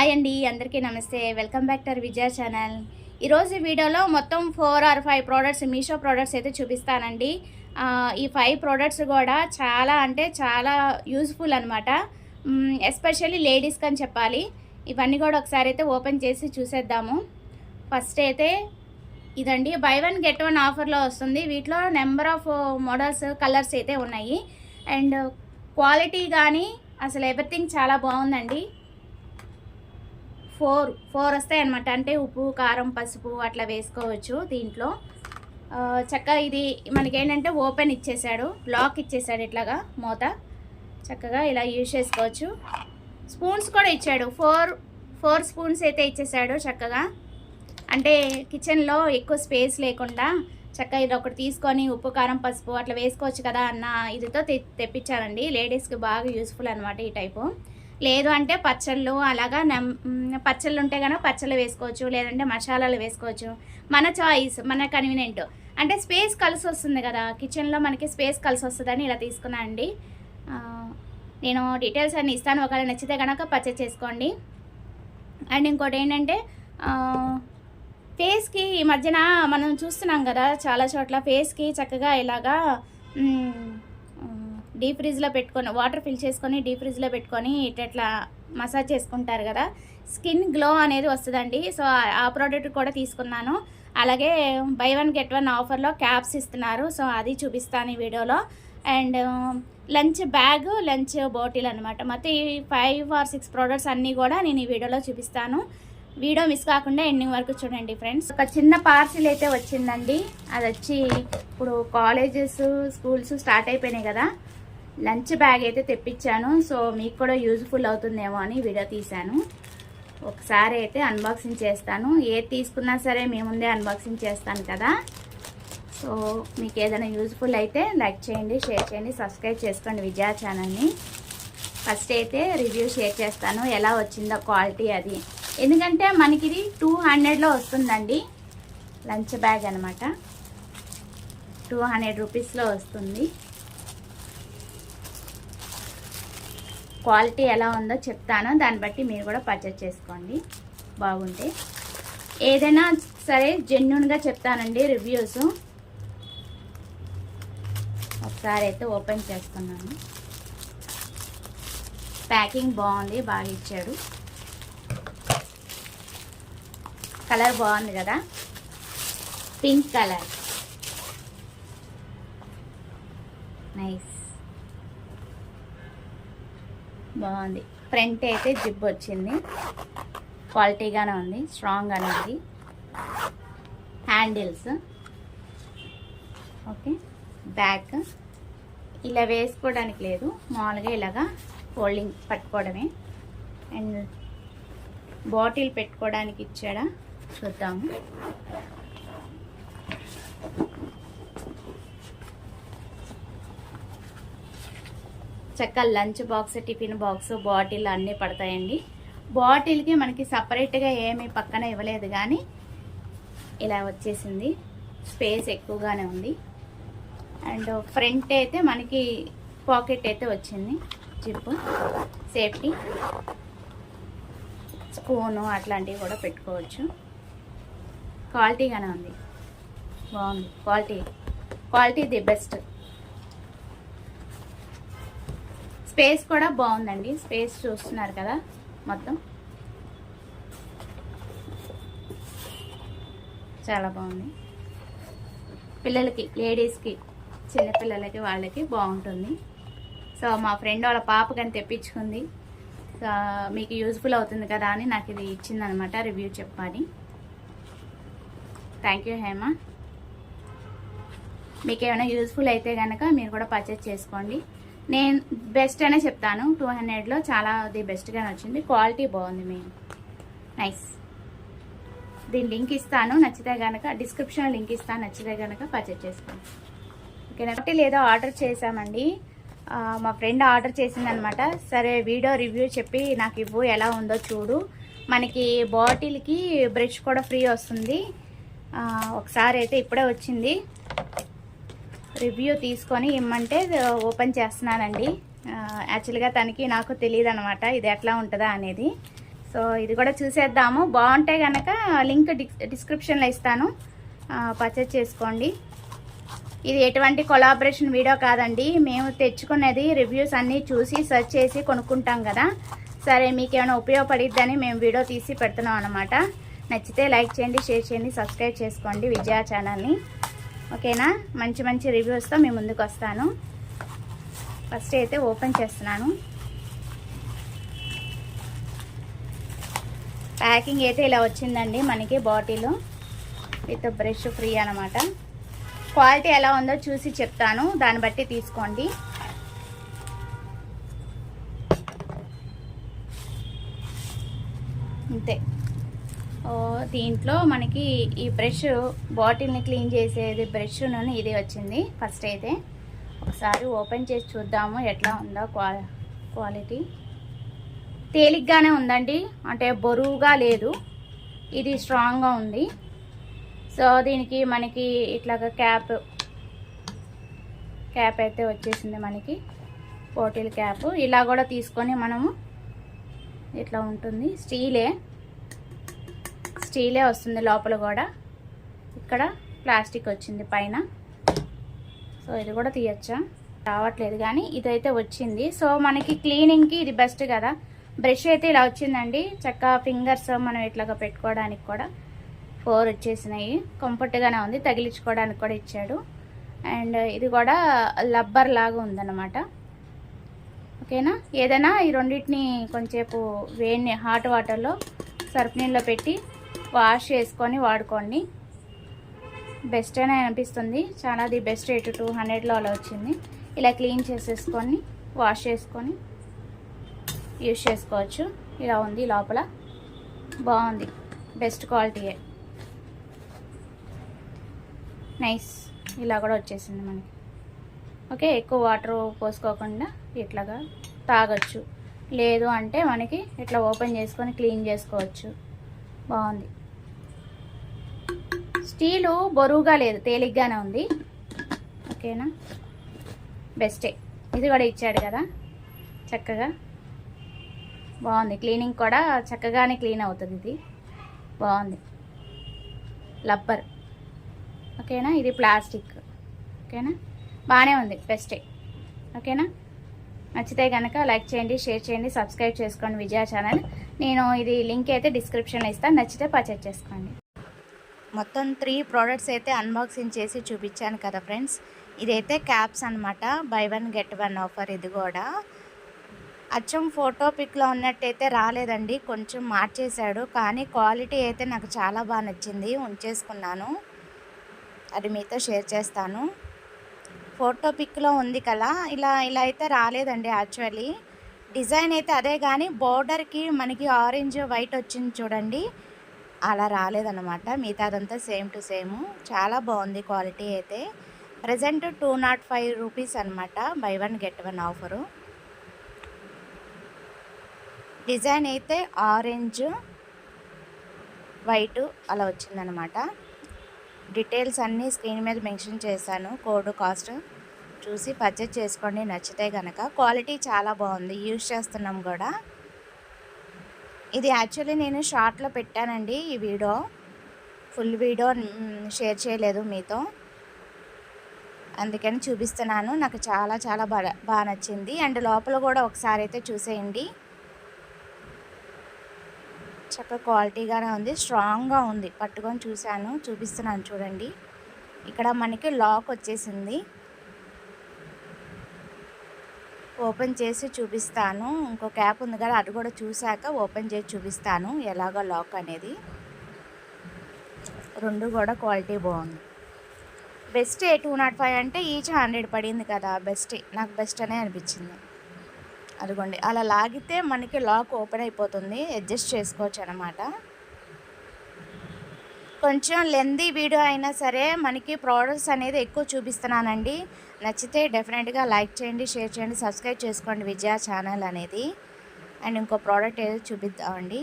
Hi అండి అందరికీ నమస్తే. Welcome back to Vijaya channel ఈరోజు వీడియోలో మొత్తం four or five products Meesho products అయితే చూపిస్తానండి. ఈ ఫైవ్ ప్రోడక్ట్స్ కూడా చాలా అంటే చాలా యూజ్ఫుల్ అనమాట ఎస్పెషల్లీ లేడీస్కి అని చెప్పాలి. ఇవన్నీ కూడా ఒకసారి అయితే ఓపెన్ చేసి చూసేద్దాము. ఫస్ట్ అయితే ఇదండి. బై వన్ గెట్ వన్ ఆఫర్లో వస్తుంది. వీటిలో నెంబర్ ఆఫ్ మోడల్స్ కలర్స్ అయితే ఉన్నాయి. అండ్ క్వాలిటీ కానీ అసలు ఎవ్రీథింగ్ చాలా బాగుందండి. ఫోర్ ఫోర్ వస్తాయి అనమాట అంటే ఉప్పు కారం పసుపు అట్లా వేసుకోవచ్చు దీంట్లో. చక్కగా ఇది మనకేంటంటే ఓపెన్ ఇచ్చేసాడు. లాక్ ఇచ్చేసాడు ఇట్లాగా మూత. చక్కగా ఇలా యూజ్ చేసుకోవచ్చు. స్పూన్స్ కూడా ఇచ్చాడు. ఫోర్ ఫోర్ స్పూన్స్ అయితే ఇచ్చేసాడు చక్కగా. అంటే కిచెన్లో ఎక్కువ స్పేస్ లేకుండా చక్కగా ఇది ఒకటి తీసుకొని ఉప్పు కారం పసుపు అట్లా వేసుకోవచ్చు కదా అన్న ఇదితో తె తెప్పించారండి. లేడీస్కి బాగా యూస్ఫుల్ అనమాట ఈ టైపు. లేదు అంటే పచ్చళ్ళు అలాగా పచ్చళ్ళు ఉంటే కనుక పచ్చళ్ళు వేసుకోవచ్చు లేదంటే మసాలాలు వేసుకోవచ్చు. మన చాయిస్ మన కన్వీనియంట్. అంటే స్పేస్ కలిసి వస్తుంది కదా కిచెన్లో మనకి స్పేస్ కలిసి వస్తుందని ఇలా తీసుకున్నా అండి. నేను డీటెయిల్స్ అన్ని ఇస్తాను ఒకవేళ నచ్చితే కనుక పర్చేస్ చేసుకోండి. అండ్ ఇంకోటి ఏంటంటే ఫేస్కి ఈ మధ్యన మనం చూస్తున్నాం కదా చాలా చోట్ల ఫేస్కి చక్కగా ఇలాగా డీప్ ఫ్రిడ్జ్లో పెట్టుకొని వాటర్ ఫిల్ చేసుకొని డీప్ ఫ్రిడ్జ్లో పెట్టుకొని ఇట్లా మసాజ్ చేసుకుంటారు కదా. స్కిన్ గ్లో అనేది వస్తుందండి. సో ఆ- ప్రోడక్ట్ కూడా తీసుకున్నాను. అలాగే బై వన్ గెట్ వన్ ఆఫర్లో క్యాప్స్ ఇస్తున్నారు. సో అది చూపిస్తాను ఈ వీడియోలో. And lunch bag lunch bottle అనమాట మొత్తం ఈ ఫైవ్ ఆర్ సిక్స్ ప్రోడక్ట్స్ అన్నీ కూడా నేను ఈ వీడియోలో చూపిస్తాను. వీడియో మిస్ కాకుండా ఎండింగ్ వరకు చూడండి ఫ్రెండ్స్. ఒక చిన్న పార్సిల్ అయితే వచ్చిందండి. అది వచ్చి ఇప్పుడు కాలేజెస్ స్కూల్స్ స్టార్ట్ అయిపోయినాయి కదా. లంచ్ బ్యాగ్ అయితే తెప్పించాను. సో మీకు కూడా యూజ్ఫుల్ అవుతుందేమో అని వీడియో తీశాను. ఒకసారి అయితే అన్బాక్సింగ్ చేస్తాను. ఏది తీసుకున్నా సరే మీ ముందే అన్బాక్సింగ్ చేస్తాను కదా. సో మీకు ఏదైనా యూజ్ఫుల్ అయితే లైక్ చేయండి షేర్ చేయండి సబ్స్క్రైబ్ చేసుకోండి విజయ ఛానల్ని. ఫస్ట్ అయితే రివ్యూ షేర్ చేస్తాను. ఎలా వచ్చిందో క్వాలిటీ అది. ఎందుకంటే మనకి ఇది టూ హండ్రెడ్లో వస్తుందండి. లంచ్ బ్యాగ్ అనమాట టూ హండ్రెడ్ రూపీస్లో వస్తుంది. క్వాలిటీ ఎలా ఉందో చెప్తాను. దాన్ని బట్టి మీరు కూడా పర్చేజ్ చేసుకోండి. బాగుంటే ఏదైనా సరే జెన్యున్గా చెప్తానండి రివ్యూస్ ఒకసారి అయితే ఓపెన్ చేస్తున్నాను. ప్యాకింగ్ బాగుంది బాగా ఇచ్చాడు కలర్ బాగుంది కదా? పింక్ కలర్ నైస్ బాగుంది. ఫ్రంట్ అయితే జిప్ వచ్చింది. క్వాలిటీగానే ఉంది. స్ట్రాంగ్ అనేది. హ్యాండిల్స్. ఓకే. బ్యాక్. ఇలా వేసుకోవడానికి లేదు. మామూలుగా ఇలాగా ఫోల్డింగ్ పట్టుకోవడమే. అండ్ బాటిల్ పెట్టుకోవడానికి ఇచ్చాడా? చూద్దాము. చక్క lunch box tiffin box bottle అన్నీ పడతాయండి. బాటిల్కి మనకి సపరేట్గా ఏమీ పక్కన ఇవ్వలేదు కానీ ఇలా వచ్చేసింది. స్పేస్ ఎక్కువగానే ఉంది. అండ్ ఫ్రంట్ అయితే మనకి పాకెట్ అయితే వచ్చింది. జిప్ సేఫ్టీ స్పూను అట్లాంటివి కూడా పెట్టుకోవచ్చు. క్వాలిటీగానే ఉంది. బాగుంది. Quality quality the best. Space కూడా బాగుందండి. స్పేస్ చూస్తున్నారు కదా మొత్తం. చాలా బాగుంది. పిల్లలకి లేడీస్కి చిన్నపిల్లలకి వాళ్ళకి బాగుంటుంది. సో మా ఫ్రెండ్ వాళ్ళ పాపకని తెప్పించుకుంది. సో మీకు యూజ్ఫుల్ అవుతుంది కదా అని నాకు ఇది ఇచ్చిందనమాట రివ్యూ చెప్పాలి. Thank you Hema. మీకు ఏమైనా యూజ్ఫుల్ అయితే కనుక మీరు కూడా పర్చేస్ చేసుకోండి. నేను బెస్ట్ అనే చెప్తాను. టూ హండ్రెడ్లో చాలా అది బెస్ట్గానే వచ్చింది. క్వాలిటీ బాగుంది మేము నైస్ దీని లింక్ ఇస్తాను. నచ్చితే కనుక డిస్క్రిప్షన్ లింక్ ఇస్తాను. నచ్చితే కనుక పర్చేజ్ చేసుకోండి. ఓకేనా ఒకటి లేదో ఆర్డర్ చేసామండి మా ఫ్రెండ్ ఆర్డర్ చేసిందనమాట. సరే వీడియో రివ్యూ చెప్పి నాకు ఇవ్వు. ఎలా ఉందో చూడు. మనకి బాటిల్కి బ్రష్ కూడా ఫ్రీ వస్తుంది. ఒకసారి అయితే ఇప్పుడే వచ్చింది. రివ్యూ తీసుకొని ఇమ్మంటే ఓపెన్ చేస్తున్నానండి. యాక్చువల్గా తనకి నాకు తెలియదు అనమాట ఇది ఎట్లా ఉంటుందా అనేది. సో ఇది కూడా చూసేద్దాము. బాగుంటే కనుక లింక్ డిస్క్రిప్షన్లో ఇస్తాను. పర్చేజ్ చేసుకోండి. ఇది ఎటువంటి కొలాబరేషన్ వీడియో కాదండి. మేము తెచ్చుకునేది రివ్యూస్ అన్నీ చూసి సెర్చ్ చేసి కొనుక్కుంటాం కదా. సరే మీకు ఏమైనా ఉపయోగపడిద్దని మేము వీడియో తీసి పెడుతున్నాం అనమాట నచ్చితే లైక్ చేయండి షేర్ చేయండి సబ్స్క్రైబ్ చేసుకోండి విజయ ఛానల్ని. ఓకేనా? మంచి మంచి రివ్యూస్తో మేము ముందుకు వస్తాను. ఫస్ట్ అయితే ఓపెన్ చేస్తున్నాను. ప్యాకింగ్ అయితే ఇలా వచ్చిందండి మనకి బాటిల్. విత్ బ్రష్ ఫ్రీ అనమాట క్వాలిటీ ఎలా ఉందో చూసి చెప్తాను. దాన్ని బట్టి తీసుకోండి. దీంట్లో మనకి ఈ బ్రష్ బాటిల్ని క్లీన్ చేసేది బ్రష్ ఇది వచ్చింది ఫస్ట్ అయితే. ఒకసారి ఓపెన్ చేసి చూద్దాము ఎట్లా ఉందో క్వా క్వాలిటీ. తేలిగ్గానే ఉందండి. అంటే బరువుగా లేదు. ఇది స్ట్రాంగ్గా ఉంది. సో దీనికి మనకి ఇట్లాగా క్యాప్ క్యాప్ అయితే వచ్చేసింది మనకి. పోటీల్ క్యాప్. ఇలా కూడా తీసుకొని మనము ఇట్లా ఉంటుంది. స్టీలే. స్టీలే వస్తుంది లోపల కూడా. ఇక్కడ ప్లాస్టిక్ వచ్చింది పైన. సో ఇది కూడా తీయచ్చా? రావట్లేదు కానీ ఇదైతే వచ్చింది. సో మనకి క్లీనింగ్కి ఇది బెస్ట్ కదా. బ్రష్ అయితే ఇలా వచ్చిందండి. చక్కగా ఫింగర్స్ మనం ఇట్లాగా పెట్టుకోవడానికి కూడా ఫోర్ వచ్చేసినాయి. కంఫర్ట్గానే ఉంది. తగిలించుకోవడానికి కూడా ఇచ్చాడు. అండ్ ఇది కూడా లబ్బర్ లాగా ఉందన్నమాట. ఓకేనా? ఏదైనా ఈ రెండింటిని కొంచెంసేపు వేడి హాట్ వాటర్లో సర్ఫ్ నీళ్ళలో పెట్టి వాష్ చేసుకొని వాడుకోండి. బెస్ట్ అనే అనిపిస్తుంది. చాలా ది బెస్ట్ ఎయిట్ టూ హండ్రెడ్లో అలా వచ్చింది. ఇలా క్లీన్ చేసేసుకొని వాష్ చేసుకొని యూస్ చేసుకోవచ్చు. ఇలా ఉంది లోపల. బాగుంది. బెస్ట్ క్వాలిటీయే నైస్ ఇలా కూడా వచ్చేసింది మనకి. ఓకే ఎక్కువ వాటర్ పోసుకోకుండా ఇట్లాగా తాగొచ్చు. లేదు అంటే మనకి ఇట్లా ఓపెన్ చేసుకొని క్లీన్ చేసుకోవచ్చు. బాగుంది. స్టీలు బరువుగా లేదు తేలిగ్గానే ఉంది. ఓకేనా? బెస్టే ఇది కూడా ఇచ్చాడు కదా చక్కగా. బాగుంది. క్లీనింగ్ కూడా చక్కగానే క్లీన్ అవుతుంది ఇది. బాగుంది. లబ్బర్. ఓకేనా? ఇది ప్లాస్టిక్. ఓకేనా? బాగానే ఉంది. బెస్టే ఓకేనా? నచ్చితే కనుక లైక్ చేయండి షేర్ చేయండి సబ్స్క్రైబ్ చేసుకోండి విజయ ఛానల్. నేను ఇది లింక్ అయితే డిస్క్రిప్షన్లో ఇస్తాను నచ్చితే పర్చేజ్ చేసుకోండి. మొత్తం త్రీ ప్రోడక్ట్స్ అయితే అన్బాక్సింగ్ చేసి చూపించాను కదా ఫ్రెండ్స్ ఇదైతే క్యాప్స్ అనమాట buy one get one offer ఇది కూడా. అచ్చం ఫోటో పిక్లో ఉన్నట్టయితే రాలేదండి. కొంచెం మార్చేశాడు. కానీ క్వాలిటీ అయితే నాకు చాలా బాగా నచ్చింది. ఉంచేసుకున్నాను. అది మీతో షేర్ చేస్తాను. ఫోటో పిక్లో ఉంది కదా. ఇలా ఇలా అయితే రాలేదండి యాక్చువల్లీ డిజైన్ అయితే అదే కానీ బోర్డర్కి మనకి ఆరెంజ్ వైట్ వచ్చింది చూడండి. అలా రాలేదన్నమాట. మిగతాదంతా సేమ్ టు సేమ్. చాలా బాగుంది క్వాలిటీ అయితే. Present two nought five rupees అనమాట buy one get one offer. Design అయితే ఆరెంజ్ వైట్ అలా వచ్చిందనమాట డీటెయిల్స్ అన్నీ స్క్రీన్ మీద మెన్షన్ చేశాను. కోడ్ కాస్ట్ చూసి పర్చేజ్ చేసుకోండి. నచ్చితే కనుక క్వాలిటీ చాలా బాగుంది. యూజ్ చేస్తున్నాం కూడా. ఇది యాక్చువల్లీ నేను షార్ట్లో పెట్టానండి ఈ వీడియో. ఫుల్ వీడియో షేర్ చేయలేదు మీతో. అందుకని చూపిస్తున్నాను. నాకు చాలా చాలా బాగా బాగా నచ్చింది. అండ్ లోపల కూడా ఒకసారి అయితే చూసేయండి. చక్క క్వాలిటీగానే ఉంది. స్ట్రాంగ్గా ఉంది. పట్టుకొని చూశాను. చూపిస్తున్నాను చూడండి. ఇక్కడ మనకి లాక్ వచ్చేసింది. ఓపెన్ చేసి చూపిస్తాను. ఇంకో క్యాప్ ఉంది కదా అది కూడా చూశాక ఓపెన్ చేసి చూపిస్తాను. ఎలాగో లాక్ అనేది. రెండు కూడా క్వాలిటీ బాగుంది. Best a two nought five అంటే ఈచ్ హండ్రెడ్ పడింది కదా బెస్ట్. నాకు బెస్ట్ అనే అనిపించింది. అదిగోండి. అలా లాగితే మనకి లాక్ ఓపెన్ అయిపోతుంది. అడ్జస్ట్ చేసుకోవచ్చు అనమాట కొంచెం లెందీ వీడియో అయినా సరే మనకి ప్రోడక్ట్స్ అనేది ఎక్కువ చూపిస్తున్నానండి. నచ్చితే డెఫినెట్గా లైక్ చేయండి షేర్ చేయండి సబ్స్క్రైబ్ చేసుకోండి విజయ ఛానల్ అనేది. అండ్ ఇంకో ప్రోడక్ట్ ఏదో చూపిద్దామండి.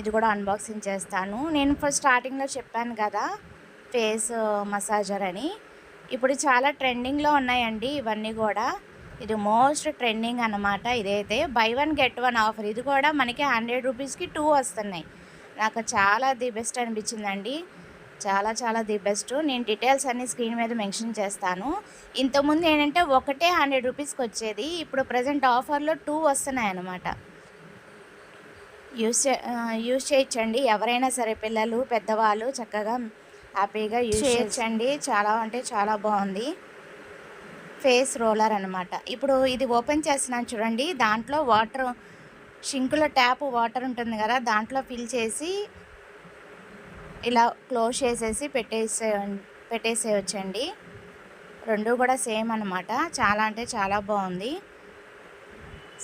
ఇది కూడా అన్బాక్సింగ్ చేస్తాను. నేను ఫస్ట్ స్టార్టింగ్లో చెప్పాను కదా ఫేస్ మసాజర్ అని. ఇప్పుడు చాలా ట్రెండింగ్లో ఉన్నాయండి ఇవన్నీ కూడా. ఇది మోస్ట్ ట్రెండింగ్ అన్నమాట ఇదైతే. Buy one get one offer ఇది కూడా మనకి హండ్రెడ్ రూపీస్కి టూ వస్తున్నాయి. నాకు చాలా ది బెస్ట్ అనిపించిందండి. చాలా చాలా ది బెస్ట్. నేను డీటెయిల్స్ అన్ని స్క్రీన్ మీద మెన్షన్ చేస్తాను. ఇంతకుముందు ఏంటంటే ఒకటే హండ్రెడ్ రూపీస్కి వచ్చేది. ఇప్పుడు ప్రజెంట్ ఆఫర్లో టూ వస్తున్నాయి అన్నమాట యూస్ యూస్ చేయొచ్చండి. ఎవరైనా సరే పిల్లలు పెద్దవాళ్ళు చక్కగా హ్యాపీగా యూస్ చేయొచ్చండి. చాలా అంటే చాలా బాగుంది. ఫేస్ రోలర్ అన్నమాట. ఇప్పుడు ఇది ఓపెన్ చేస్తున్నాను చూడండి. దాంట్లో వాటర్ షింకులో ట్యాప్ వాటర్ ఉంటుంది కదా దాంట్లో ఫిల్ చేసి ఇలా క్లోజ్ చేసేసి పెట్టేసే పెట్టేసేయచ్చండి. రెండు కూడా సేమ్ అనమాట చాలా అంటే చాలా బాగుంది.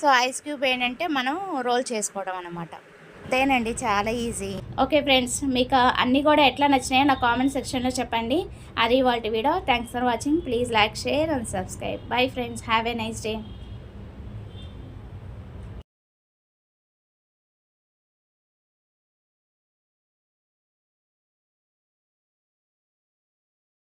సో ఐస్ క్యూబ్ ఏంటంటే మనం రోల్ చేసుకోవడం అనమాట అంతేనండి చాలా ఈజీ. ఓకే ఫ్రెండ్స్ మీకు అన్నీ కూడా ఎట్లా నచ్చినాయో నా కామెంట్ సెక్షన్లో చెప్పండి. అది వాటి video. Thanks for watching. Please like share and subscribe. Bye friends. Have a nice day.